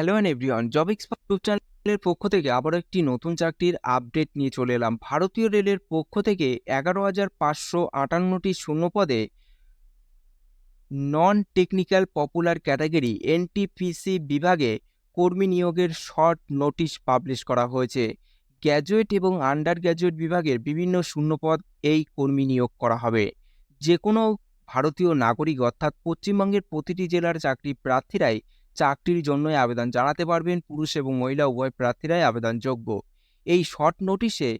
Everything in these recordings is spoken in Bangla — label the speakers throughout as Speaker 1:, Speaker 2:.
Speaker 1: Hello and everyone job expert YouTube চ্যানেলের পক্ষ থেকে আবারও একটি নতুন চাকরির আপডেট নিয়ে চলে এলাম। ভারতীয় রেলের পক্ষ থেকে এগারো হাজার পাঁচশো আটান্নটি শূন্য পদে non technical popular category NTPC বিভাগে কর্মী নিয়োগের শর্ট নোটিশ পাবলিশ করা হয়েছে। গ্র্যাজুয়েট এবং আন্ডার গ্র্যাজুয়েট বিভাগের বিভিন্ন শূন্যপদ এই কর্মী নিয়োগ করা হবে। যে কোনো ভারতীয় নাগরিক অর্থাৎ পশ্চিমবঙ্গের প্রতিটি জেলার চাকরি প্রার্থীরাই চাকরির জন্যই আবেদন জানাতে পারবেন। পুরুষ এবং মহিলা উভয় প্রার্থীরাই আবেদনযোগ্য। এই শর্ট নোটিশে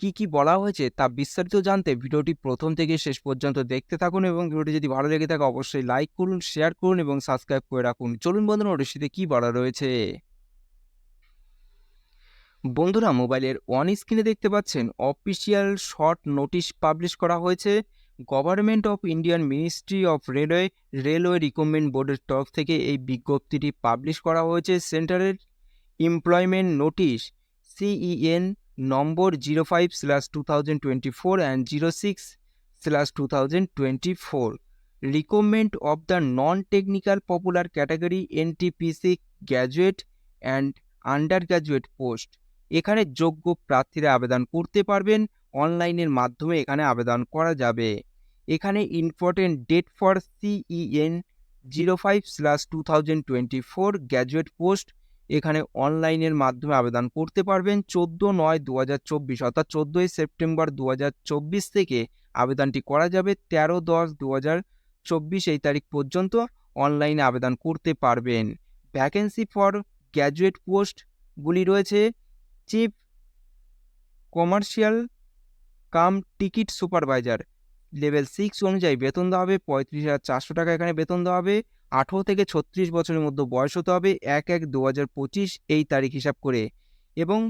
Speaker 1: কি কি বলা হয়েছে তা বিস্তারিত জানতে ভিডিওটি প্রথম থেকে শেষ পর্যন্ত দেখতে থাকুন এবং ভিডিওটি যদি ভালো লেগে থাকে অবশ্যই লাইক করুন, শেয়ার করুন এবং সাবস্ক্রাইব করে রাখুন। চলুন বন্ধুরা নোটিশটিতে কি বলা রয়েছে? বন্ধুরা মোবাইলের অন স্ক্রিনে দেখতে পাচ্ছেন, অফিসিয়াল শর্ট নোটিশ পাবলিশ করা হয়েছে। Government of Indian ministry of railway railway recruitment বোর্ডের তরফ থেকে এই বিজ্ঞপ্তিটি পাবলিশ করা হয়েছে সেন্টারের employment notice CEN number zero five slash two thousand twenty four and zero six slash two thousand twenty four recommend of the non technical popular category NTPC graduate and undergraduate post এখানে যোগ্য প্রার্থীরা আবেদন করতে পারবেন। অনলাইনের মাধ্যমে এখানে আবেদন করা যাবে। এখানে important date for CEN zero five slash two thousand twenty four graduate post এখানে অনলাইনের মাধ্যমে আবেদন করতে পারবেন। চোদ্দ নয় দু হাজার চব্বিশ অর্থাৎ চোদ্দোই সেপ্টেম্বর দু হাজার চব্বিশ থেকে আবেদনটি করা যাবে। তেরো দশ দু হাজার চব্বিশ এই তারিখ পর্যন্ত অনলাইনে আবেদন করতে পারবেন। ভ্যাকেন্সি ফর গ্র্যাজুয়েট পোস্টগুলি রয়েছে। Chief commercial cum ticket supervisor level six অনুযায়ী বেতন দেওয়া হবে পঁয়ত্রিশ হাজার চারশো টাকা। এখানে বেতন দেওয়া হবে আঠেরো থেকে ছত্রিশ বছরের মধ্যে বয়স হতে হবে এক এক দু হাজার পঁচিশ এই তারিখ হিসাব করে। এবং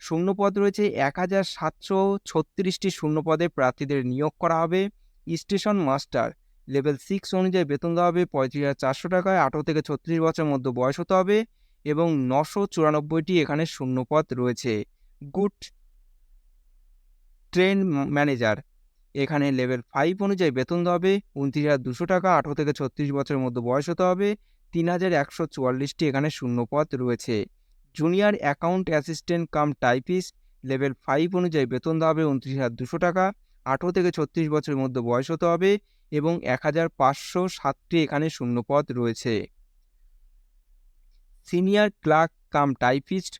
Speaker 1: শূন্যপদ রয়েছে এক হাজার সাতশো ছত্রিশটি শূন্যপদে প্রার্থীদের নিয়োগ করা হবে। স্টেশন মাস্টার লেভেল সিক্স অনুযায়ী বেতন দেওয়া হবে পঁয়ত্রিশ হাজার চারশো টাকায় আঠেরো থেকে ছত্রিশ বছরের মধ্যে বয়স হতে হবে। এবং নশো চুরানব্বইটি এখানে শূন্যপদ রয়েছে। গুড ট্রেন ম্যানেজার এখানে লেভেল ফাইভ অনুযায়ী বেতন হবে, উনত্রিশ হাজার দুশো টাকা, আঠেরো থেকে ছত্রিশ বছরের মধ্যে বয়স হতে হবে, তিন হাজার একশো চুয়াল্লিশটি এখানে শূন্যপদ রয়েছে। Junior account assistant cum typist level five অনুযায়ী বেতন দেওয়া হবে, উনত্রিশ হাজার দুশো টাকা, আঠেরো থেকে ছত্রিশ বছরের মধ্যে বয়স হতে হবে এবং এক হাজার পাঁচশো সাতটি এখানে শূন্যপদ রয়েছে। Senior clerk cum typist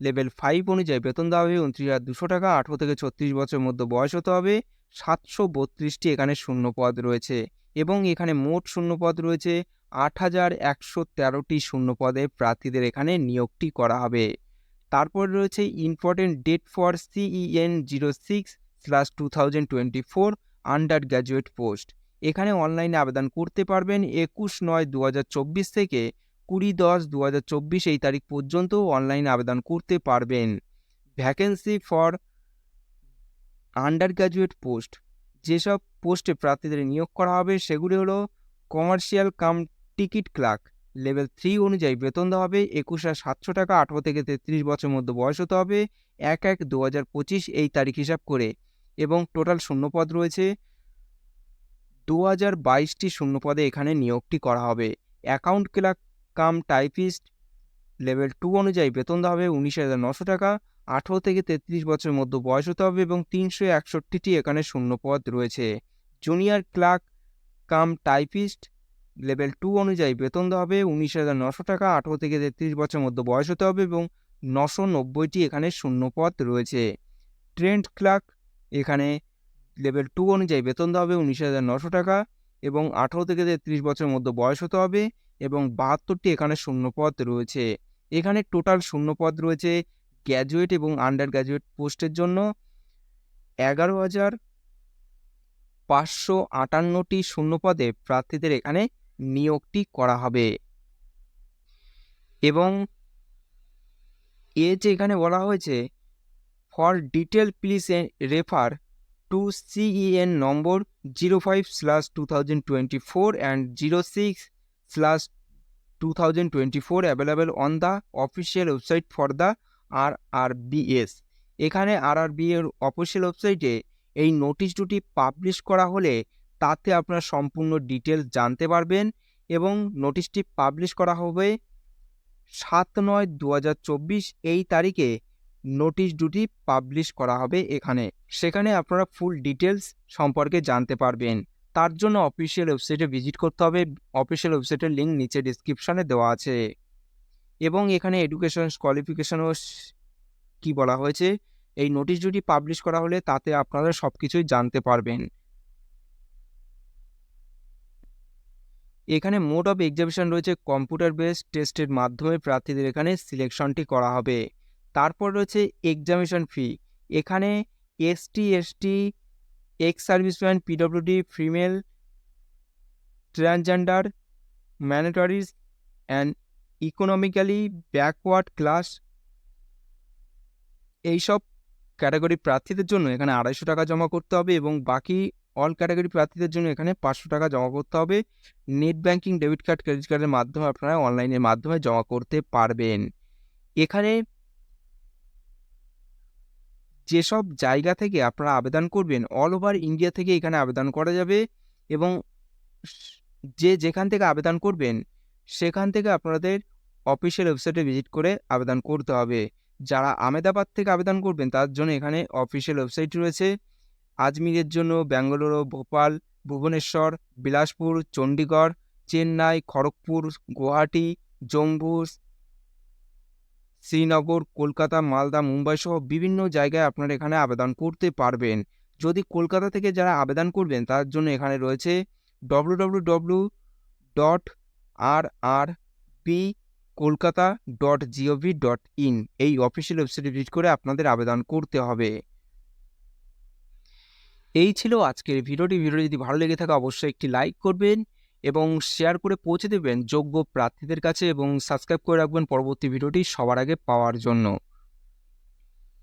Speaker 1: level five অনুযায়ী বেতন দেওয়া হবে, উনত্রিশ হাজার দুশো টাকা, আঠেরো থেকে ছত্রিশ বছরের মধ্যে বয়স হতে হবে সাতশো বত্রিশটি এখানে শূন্যপদ রয়েছে এবং এখানে মোট শূন্যপদ রয়েছে আট হাজার একশো তেরোটি শূন্যপদে প্রার্থীদের এখানে নিয়োগটি করা হবে। তারপর রয়েছে important date for CEN zero six slash two thousand twenty four undergraduate post এখানে অনলাইনে আবেদন করতে পারবেন একুশ নয় দু থেকে কুড়ি দশ দু এই তারিখ পর্যন্ত অনলাইনে আবেদন করতে পারবেন। Vacancy for under graduate post যেসব পোস্টে প্রার্থীদের নিয়োগ করা হবে, সেগুলি হলো commercial cum ticket clerk level three অনুযায়ী বেতন দেওয়া হবে, একুশ হাজার সাতশো টাকা, আঠেরো থেকে তেত্রিশ বছর মধ্যে বয়স হতে হবে, এক এক দু হাজার পঁচিশ এই তারিখ হিসাব করে, এবং টোটাল শূন্যপদ রয়েছে, দু হাজার বাইশটি শূন্যপদে এখানে নিয়োগটি করা হবে। Account clerk cum typist level two অনুযায়ী বেতন দেওয়া হবে, উনিশ হাজার নশো টাকা আঠেরো থেকে তেত্রিশ বছরের মধ্যে বয়স হতে হবে এবং তিনশো একষট্টিটি এখানে শূন্যপদ রয়েছে। Junior clerk cum typist level two অনুযায়ী বেতন দেওয়া হবে, উনিশ হাজার নশো টাকা। আঠেরো থেকে তেত্রিশ বছরের মধ্যে বয়স হতে হবে এবং নশো নব্বইটি এখানে শূন্যপদ রয়েছে। ট্রেন্ড ক্লার্ক এখানে লেভেল টু অনুযায়ী বেতন দেওয়া হবে, উনিশ হাজার নশো টাকা এবং আঠেরো থেকে তেত্রিশ বছরের মধ্যে বয়স হতে হবে এবং বাহাত্তরটি এখানে শূন্যপদ রয়েছে। এখানে টোটাল শূন্যপদ রয়েছে গ্র্যাজুয়েট এবং আন্ডার গ্র্যাজুয়েট পোস্টের জন্য এগারো হাজার পাঁচশো আটান্নটি শূন্যপদে প্রার্থীদের এখানে নিয়োগটি করা হবে। এবং এ যে এখানে বলা হয়েছে for detail please refer to CEN number zero five slash two thousand twenty four and zero six slash two thousand twenty four available on the official website for the R R BS এখানে আর আর বি এর অফিসিয়াল ওয়েবসাইটে এই নোটিশ দুটি পাবলিশ করা হলে তাতে আপনার সম্পূর্ণ ডিটেলস জানতে পারবেন এবং নোটিশটি পাবলিশ করা হবে সাত নয় দু এই তারিখে নোটিশ দুটি পাবলিশ করা হবে এখানে। সেখানে আপনারা ফুল ডিটেলস সম্পর্কে জানতে পারবেন। তার জন্য অফিসিয়াল ওয়েবসাইটে ভিজিট করতে হবে। অফিসিয়াল ওয়েবসাইটের লিঙ্ক নিচে ডিসক্রিপশানে দেওয়া আছে। এবং এখানে এডুকেশন কোয়ালিফিকেশনও কি বলা হয়েছে? এই নোটিশ দুটি পাবলিশ করা হলে তাতে আপনারা সব কিছুই জানতে পারবেন। এখানে মোড অফ এক্সামিনেশন রয়েছে কম্পিউটার বেসড টেস্টের মাধ্যমে প্রার্থীদের এখানে সিলেকশনটি করা হবে। তারপর রয়েছে এক্সামিনেশন ফি এখানে ST ST ex serviceman PWD female transgender minorities and economically backward class এইসব ক্যাটাগরি প্রার্থীদের জন্য এখানে আড়াইশো টাকা জমা করতে হবে এবং বাকি অল ক্যাটাগরি প্রার্থীদের জন্য এখানে পাঁচশো টাকা জমা করতে হবে। Net banking debit card credit কার্ডের মাধ্যমে আপনারা অনলাইনের মাধ্যমে জমা করতে পারবেন। এখানে যেসব জায়গা থেকে আপনারা আবেদন করবেন অল ওভার ইন্ডিয়া থেকে এখানে আবেদন করা যাবে এবং যে যেখান থেকে আবেদন করবেন সেখান থেকে আপনাদের অফিসিয়াল ওয়েবসাইটে ভিজিট করে আবেদন করতে হবে। যারা আমেদাবাদ থেকে আবেদন করবেন, তার জন্য এখানে অফিসিয়াল ওয়েবসাইট রয়েছে। আজমিরের জন্য ব্যাঙ্গালোর, ভোপাল, ভুবনেশ্বর, বিলাসপুর চণ্ডীগড় চেন্নাই, খড়গপুর, গুয়াহাটি, জম্মু, শ্রীনগর, কলকাতা, মালদা, মুম্বাই সহ বিভিন্ন জায়গায় আপনারা এখানে আবেদন করতে পারবেন। যদি কলকাতা থেকে যারা আবেদন করবেন, তার জন্য এখানে রয়েছে W W W dot R R P Kolkata dot GOV dot in এই অফিসিয়াল ওয়েবসাইটে ভিজিট করে আপনাদের আবেদন করতে হবে। এই ছিল আজকের ভিডিওটি। ভিডিও যদি ভালো লেগে থাকে অবশ্যই একটি লাইক করবেন এবং শেয়ার করে পৌঁছে দেবেন যোগ্য প্রার্থীদের কাছে এবং সাবস্ক্রাইব করে রাখবেন পরবর্তী ভিডিওটি সবার আগে পাওয়ার জন্য।